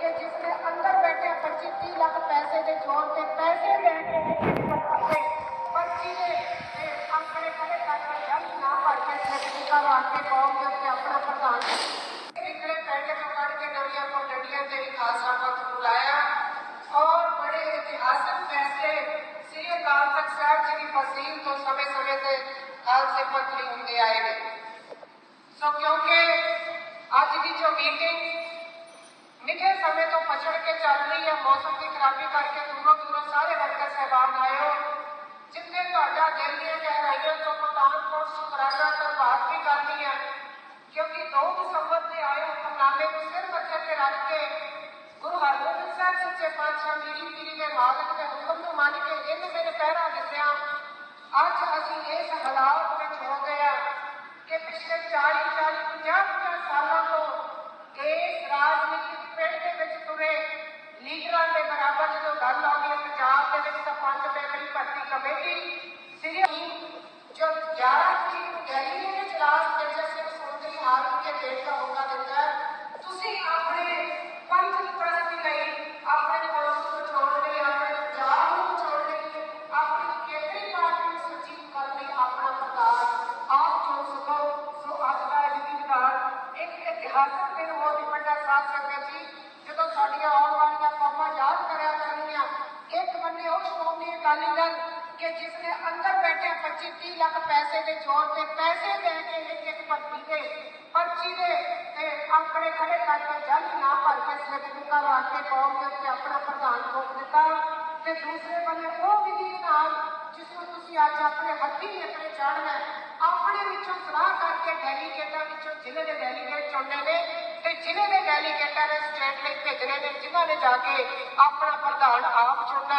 کہ جس کے اندر بیٹھے پچیس لاکھ پیسے نے جوڑ کے پیسے دے کے بچی نے آنکڑے کرے تاکہ ہم نہ پڑھ کے زندگی کا واقع قوم کے اپنے اپنا پردھان نکلے پہلے کو پڑھ کے نویا کو ڈنڈیا سے خاص وقت بلایا۔ اور بڑے اتہاسک فیصلے۔ سری کال تک صاحب جی کی تو سمے سمے سے کال سے پتلی ہوتے آئے گئے سو کیونکہ آج کی جو میٹنگ لکھے سمیں تو پچھڑ کے چل رہی ہے، موسم کی خرابی کر کے دوروں دوروں سارے ورکر سہباب آئے ہو۔ جن نے اٹھا دل دیا کہہ رہی ہے، تو پٹان کو شکرانہ پر بات بھی کرنی ہے۔ کیونکہ دو دسمبر نے آئے حکمرانہ کو سر بچے کے رکھ کے گروہ حرمت صاحب سچے پاتشاہ میری پیری نے مالک نے حکم تو مانی کے ان میرے پیرا دسیا۔ آج ہسی اس حالات میں چھو گیا کہ پچھلے چالی چالی پنجاب کا سالہ کو اس راج پانچ روپے والی بھرتی کمیٹی صرف جو گیارہ تاریخ کو دہلی میں اجلاس کے جیسے سمندری ہار کے گیٹ کا موقع دیتا ہے تھی اپنے پنت پرست نہیں، اپنے پڑوس کو چھوڑ لیں اپنے پنجاب کو چھوڑ لیں اپنی کیندری پارٹی میں سچی کر لیں اپنا پردار آپ جو سکو سو آج کا ایک اتہاسک دن ہوتی پنڈا صاحب سنگت جی کاریگر کہ جس نے اندر بیٹھے پچی تی لکھ پیسے کے جوڑ کے پیسے دے کے ایک ایک پتی دے پرچی دے آنکڑے کھڑے کر کے جل نہ بھر کے سلک بکا لا کے قوم کے اتنے اپنا پردان کو دیتا۔ تے دوسرے بنے وہ بھی دیئے نال جس کو تسی آج اپنے ہتھی اپنے میں اپنے وچوں سرا کر کے ڈیلیگیٹاں وچوں ضلع دے ڈیلیگیٹ چننے دے تے ضلع دے ڈیلیگیٹاں نے سٹیٹ پہ بھیجنے دے جنہاں نے جا کے اپنا پردان آپ چننا